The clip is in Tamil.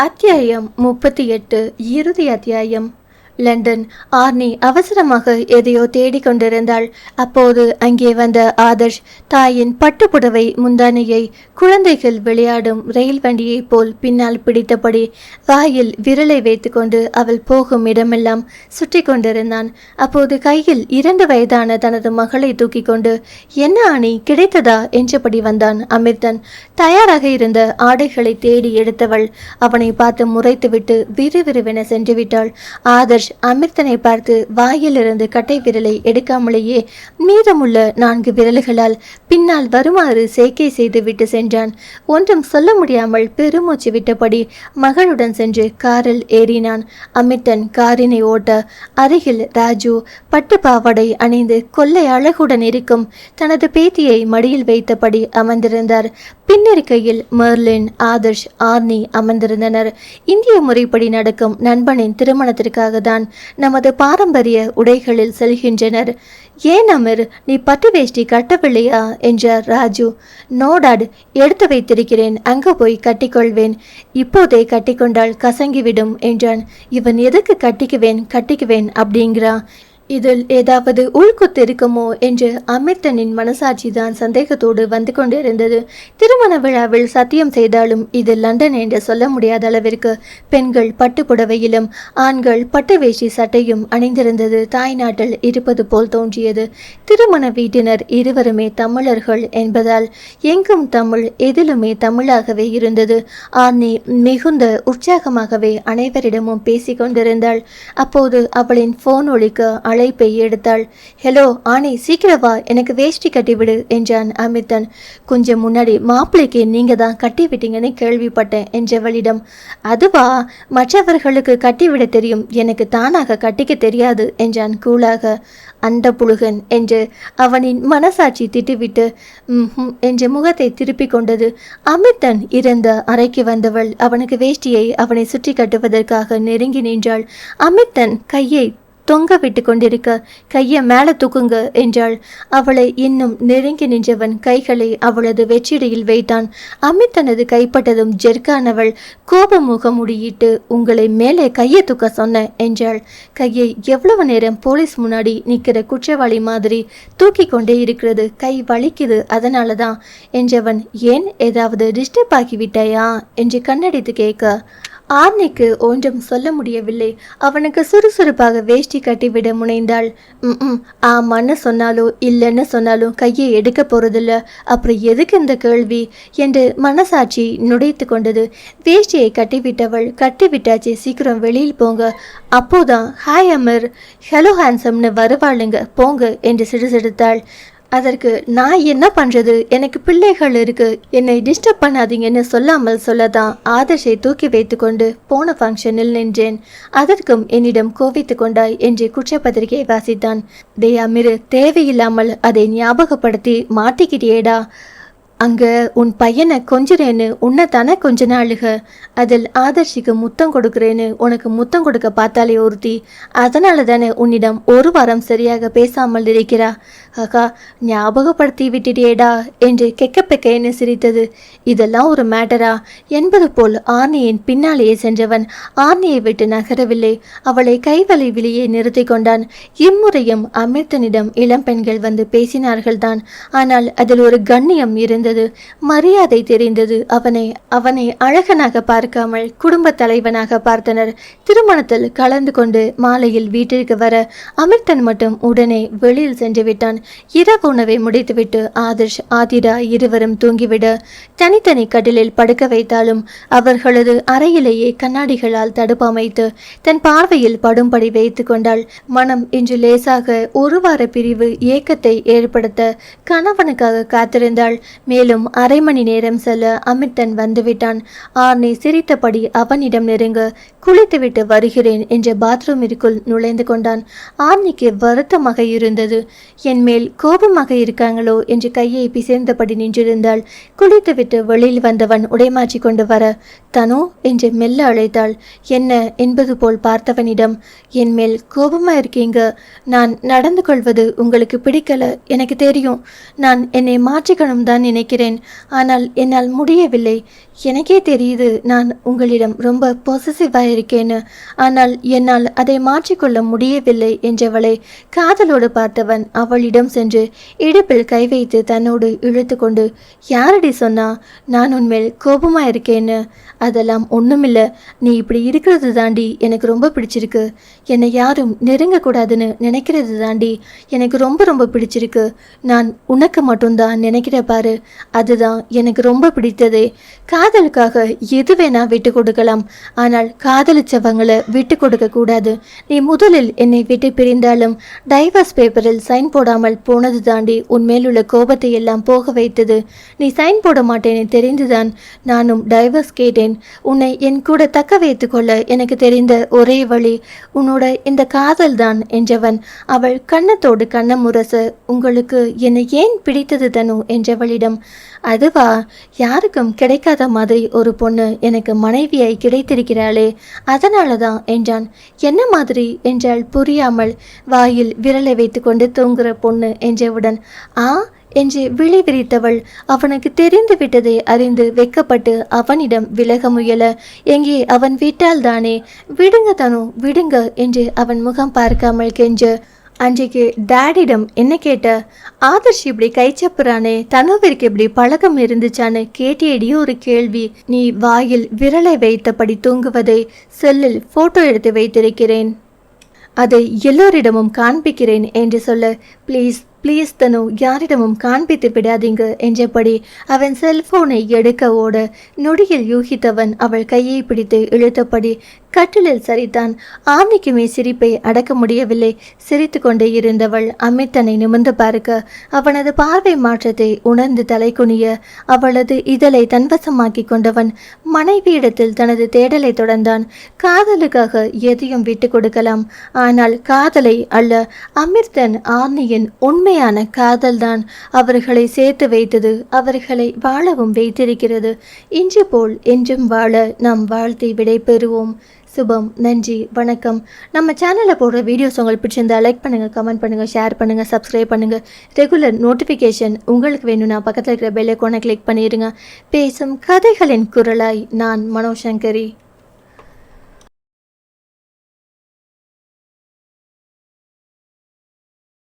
அத்தியாயம் முப்பத்தி எட்டு இறுதி அத்தியாயம் லண்டன். ஆர்னி அவசரமாக எதையோ தேடிக் கொண்டிருந்தாள். அப்போது அங்கே வந்த ஆதர்ஷ் தாயின் பட்டுப்புடவை முந்தானையை குழந்தைகள் விளையாடும் ரயில் வண்டியைப் போல் பின்னால் பிடித்தபடி வாயில் விரலை வைத்துக்கொண்டு அவள் போகும் இடமெல்லாம் சுற்றி கொண்டிருந்தான். அப்போது கையில் இரண்டு வயதான தனது மகளை தூக்கி கொண்டு என்ன அணி கிடைத்ததா? என்றபடி வந்தான் அமிர்தன். தயாராக இருந்த ஆடைகளை தேடி எடுத்தவள் அவனை பார்த்து முறைத்துவிட்டு விறுவிறுவென சென்று விட்டாள் அமிர்தனை பார்த்து வாயிலிருந்து கட்டை விரலை எடுக்காமலேயே மீதமுள்ள நான்கு விரல்களால் பின்னால் வருமாறு சேர்க்கை செய்து விட்டு சென்றான். ஒன்றும் சொல்ல முடியாமல் பெருமூச்சு விட்டபடி மகளுடன் சென்று காரில் ஏறினான். அமிர்தன் காரினை ஓட்ட அருகில் ராஜு பட்டு பாவாடை அணிந்து கொள்ளை அழகுடன் இருக்கும் தனது பேத்தியை மடியில் வைத்தபடி அமர்ந்திருந்தார். பின்னிருக்கையில் மெர்லின் ஆதர்ஷ் ஆர்னி அமர்ந்திருந்தனர். இந்திய முறைப்படி நடக்கும் நண்பனின் திருமணத்திற்காக தான் நமது பாரம்பரிய உடைகளில் செல்கின்றனர். ஏன் அமர் நீ பட்டு வேஷ்டி கட்டவில்லையா? என்றார் ராஜு. நோடாட் எடுத்து வைத்திருக்கிறேன். அங்கு போய் கட்டிக்கொள்வேன். இப்போதே கட்டிக்கொண்டால் கசங்கிவிடும் என்றான். இவன் எதுக்கு கட்டிக்குவேன் கட்டிக்குவேன் அப்படிங்கிறான் இதில் ஏதாவது உள்குத்து இருக்குமோ என்று அமிர்தனின் மனசாட்சி தான் சந்தேகத்தோடு வந்து கொண்டிருந்தது. திருமண விழாவில் சத்தியம் செய்தாலும் இது லண்டன் என்று சொல்ல முடியாத அளவிற்கு பெண்கள் பட்டு புடவையிலும் ஆண்கள் பட்டு வேஷ்டி சட்டையும் அணிந்திருந்தது. தாய்நாட்டில் இருப்பது போல் தோன்றியது. திருமண வீட்டினர் இருவருமே தமிழர்கள் என்பதால் எங்கும் தமிழ் எதிலுமே தமிழாகவே இருந்தது. ஆர்னி மிகுந்த உற்சாகமாகவே அனைவரிடமும் பேசிக் கொண்டிருந்தாள். அப்போது அவளின் போன் ஒழிக்க அழைப்பை எடுத்தாள் ஹலோ ஆனி சீக்கிரம் வா. எனக்கு வேஷ்டி கட்டிவிடு என்றான் அமிர்தன். கொஞ்சம் முன்னாடி மாப்பிள்ளைக்கு நீங்க தான் கட்டி விட்டீங்கன்னு கேள்விப்பட்டேன் என்றவளிடம். அதுவா? மற்றவர்களுக்கு கட்டிவிட தெரியும். எனக்கு தானாக கட்டிக்க தெரியாது என்றான் கூலாக. அந்த புழுகன் என்று அவனின் மனசாட்சி திட்டிவிட்டு. என்று முகத்தை திருப்பி கொண்டது. அமிர்தன் இருந்த அறைக்கு வந்தவள். அவனுக்கு வேஷ்டியை அவனை சுற்றி கட்டுவதற்காக நெருங்கி நின்றாள். அமிர்தன் கையை தொங்க விட்டு கொண்டிருக்க கையை மேலே தூக்குங்க என்றாள். அவளை இன்னும் நெருங்கி நின்றவன் கைகளை அவளது வெற்றிடையில் வைத்தான். அமித் தனது கைப்பட்டதும் ஜெர்கானவள் கோபமுக முடியிட்டு உங்களை மேலே கையை தூக்க சொன்ன என்றாள். கையை எவ்வளவு நேரம் போலீஸ் முன்னாடி நிற்கிற குற்றவாளி மாதிரி தூக்கி கொண்டே இருக்கிறது. கை வலிக்குது அதனால தான் என்றவன் ஏன் ஏதாவது டிஸ்டர்ப் ஆகிவிட்டாயா என்று கண்ணடித்து கேட்க ஆர்னிக்கு ஒன்றும் சொல்ல முடியவில்லை. அவனுக்கு சுறுசுறுப்பாக வேஷ்டி கட்டிவிட முனைந்தாள். ம் ஆமான்னு சொன்னாலோ இல்லைன்னு சொன்னாலும் கையை எடுக்க போறதில்ல. அப்புறம் எதுக்கு இந்த கேள்வி? என்று மனசாட்சி நுடைத்து கொண்டது. வேஷ்டியை கட்டிவிட்டவள் கட்டிவிட்டாச்சு சீக்கிரம் வெளியில் போங்க. அப்போதான் ஹாய் அமர். ஹலோ ஹேண்ட்ஸம்னு வருவாளுங்க. போங்க என்று சிடுசிடுத்தாள். அதற்கு நான் என்ன பண்றது? எனக்கு பிள்ளைகள் இருக்கு. என்னை டிஸ்டர்ப் பண்ணாதீங்கன்னு சொல்லாமல் சொல்லதான் ஆதர்ஷை தூக்கி வைத்துக்கொண்டு போன ஃபங்க்ஷனில் நின்றேன். அதற்கும் என்னிடம் கோவித்து கொண்டாய் என்று குற்றப்பத்திரிகை வாசித்தான். டே அமிரு தேவையில்லாமல் அதை ஞாபகப்படுத்தி மாட்டிக்கிட்டியேடா. அங்கே உன் பையனை கொஞ்சுறேன்னு உன்னை தானே கொஞ்ச நாளுக அதில் ஆதர்ஷிக்கு முத்தம் கொடுக்குறேன்னு உனக்கு முத்தம் கொடுக்க பார்த்தாலே ஒருத்தி. அதனால தானே உன்னிடம் ஒரு வாரம் சரியாக பேசாமல் இருக்கிறா. அக்கா ஞாபகப்படுத்தி விட்டுட்டேடா என்று கெக்கப்பெக்கைன்னு சிரித்தது. இதெல்லாம் ஒரு மேட்டரா? என்பது போல் ஆர்னியின் பின்னாலேயே சென்றவன் ஆர்னியை விட்டு நகரவில்லை. அவளை கைவளைவிலேயே நிறுத்தி கொண்டான். இம்முறையும் அமிர்தனிடம் இளம் பெண்கள் வந்து பேசினார்கள்தான். ஆனால் அதில் ஒரு கண்ணியம் இருந்தது. மரியாதை தெரிந்தது. அவனை அவனை அழகனாக பார்க்காமல் குடும்ப தலைவனாக பார்த்தனர். திருமணத்தில் கலந்து கொண்டு மாலையில் வீட்டிற்கு வர அமிர்தன் மட்டும் உடனே வெளியில் சென்று விட்டான். இரவு உணவை முடித்துவிட்டு ஆதர்ஷ் ஆதிரா இருவரும் தூங்கிவிட தனித்தனி கட்டிலில் படுக்க வைத்தாலும் அவர்களது அறையிலேயே கண்ணாடிகளால் தடுப்பு அமைத்து தன் பார்வையில் படும்படி வைத்து கொண்டாள். மனம் இன்று லேசாக ஒரு வார பிரிவு ஏக்கத்தை ஏற்படுத்த கணவனுக்காக காத்திருந்தாள். மேலும் அரை மணி நேரம் செல்ல அமிர்தன் வந்துவிட்டான். ஆர்னி சிரித்தபடி அவனிடம் நெருங்க குளித்துவிட்டு வருகிறேன் என்ற பாத்ரூமிற்குள் நுழைந்து கொண்டான். ஆர்னிக்கு வருத்தமாக இருந்தது. என் மேல் கோபமாக இருக்காங்களோ? என்று கையை பிசைந்தபடி நின்றிருந்தாள். குளித்துவிட்டு வெளியில் வந்தவன் உடைமாற்றி கொண்டு வர தனு? என்று மெல்ல அழைத்தாள். என்ன? என்பது போல் பார்த்தவனிடம் என் மேல் கோபமா இருக்கீங்க? நான் நடந்து கொள்வது உங்களுக்கு பிடிக்கல எனக்கு தெரியும். நான் என்னை மாற்றிக்கணும் தான் நினைக்கிறேன். நினைக்கிறேன். ஆனால் என்னால் முடியவில்லை. எனக்கே தெரியுது நான் உங்களிடம் ரொம்ப பொசசிவாக இருக்கேன்னு. ஆனால் என்னால் அதை மாற்றிக்கொள்ள முடியவில்லை என்றவளை காதலோடு பார்த்தவன் அவளிடம் சென்று இடுப்பில் கை வைத்து தன்னோடு இழுத்து கொண்டு யாரடி சொன்னா நான் உன்மேல் கோபமாக இருக்கேன்னு? அதெல்லாம் ஒன்றுமில்லை நீ இப்படி இருக்கிறது தாண்டி எனக்கு ரொம்ப பிடிச்சிருக்கு. என்னை யாரும் நெருங்கக்கூடாதுன்னு நினைக்கிறது தாண்டி எனக்கு ரொம்ப ரொம்ப பிடிச்சிருக்கு. நான் உனக்கு மட்டும்தான் நினைக்கிற பாரு. அதுதான் எனக்கு ரொம்ப பிடித்ததே. காதலுக்காக எது வேணா விட்டு கொடுக்கலாம். ஆனால் காதலிச்சவங்களை விட்டு கொடுக்க கூடாது. நீ முதலில் என்னை விட்டு பிரிந்தாலும் டைவர்ஸ் பேப்பரில் சைன் போடாமல் போனது தாண்டி உன்மேலுள்ள கோபத்தை எல்லாம் போக வைத்தது. நீ சைன் போட மாட்டேன்னு தெரிந்துதான் நானும் டைவர்ஸ் கேட்டேன். உன்னை என் கூட தக்க வைத்து கொள்ள எனக்கு தெரிந்த ஒரே வழி உன்னோட இந்த காதல் தான் என்றவன். அவள் கண்ணத்தோடு கண்ணம் முரச உங்களுக்கு என்னை ஏன் பிடித்தது தனு? என்றவளிடம் அதுவா யாருக்கும் கிடைக்காத மாதிரி ஒரு பொண்ணு எனக்கு மனைவியாய் கிடைத்திருக்கிறாளே அதனால தான் என்றான். என்ன மாதிரி என்றால் புரியாமல் வாயில் விரலை வைத்துக்கொண்டு தூங்குற பொண்ணு என்றவுடன். ஆ என்று விழி விரித்தவள் அவனுக்கு தெரிந்து விட்டதை அறிந்து வெக்கப்பட்டு அவனிடம் விலக முயல எங்கே அவன் விட்டால் தானே விடுங்க தனு விடுங்க என்று அவன் முகம் பார்க்காமல் கெஞ்ச அன்றைக்கு டேடிடம் என்ன கேட்ட? ஆதர்ஷ் இப்படி கைச்சப்புறானே தனுவிற்கு இப்படி பழக்கம் இருந்துச்சான்னு கேட்டியடியே ஒரு கேள்வி. நீ வாயில் விரலை வைத்தபடி தூங்குவதை செல்லில் போட்டோ எடுத்து வைத்திருக்கிறேன். அதை எல்லோரிடமும் காண்பிக்கிறேன் என்று சொல்ல. ப்ளீஸ் ப்ளீஸ் தனு யாரிடமும் காண்பித்து விடாதீங்க என்றபடி அவன் செல்போனை எடுக்க ஓட நொடியில் யூகித்தவன் அவள் கையை பிடித்து இழுத்தபடி கட்டிலில் சரித்தான். ஆம்னிக்குமே சிரிப்பை அடக்க முடியவில்லை. சிரித்து கொண்டே இருந்தவள் அமித்தனை நிமிர்ந்து பார்க்க அவனது பார்வை மாற்றத்தை உணர்ந்து தலை குனிய அவளது இதழை தன்வசமாக்கி கொண்டவன் மனைவியிடத்தில் தனது தேடலை தொடர்ந்தான். காதலுக்காக எதையும் விட்டு கொடுக்கலாம். ஆனால் காதலை அல்ல அமிர்தன் ஆர்னியின் உண்மையான காதல்தான் அவர்களை சேர்த்து வைத்தது அவர்களை வாழவும் வைத்திருக்கிறது. இன்று போல் என்றும் வாழ நாம் வாழ்த்தி விடை பெறுவோம். சுபம் நன்றி வணக்கம். நம்ம சேனலில் போடுற வீடியோஸ் உங்களுக்கு பிடிச்சிருந்தா லைக் பண்ணுங்கள் கமெண்ட் பண்ணுங்கள் ஷேர் பண்ணுங்கள் சப்ஸ்கிரைப் பண்ணுங்கள் ரெகுலர் நோட்டிஃபிகேஷன் உங்களுக்கு வேணும்னா பக்கத்தில் இருக்கிற பெல்லைக்கோனை கிளிக் பண்ணிடுங்க பேசும் கதைகளின் குரலாய் நான் மனோசங்கரி.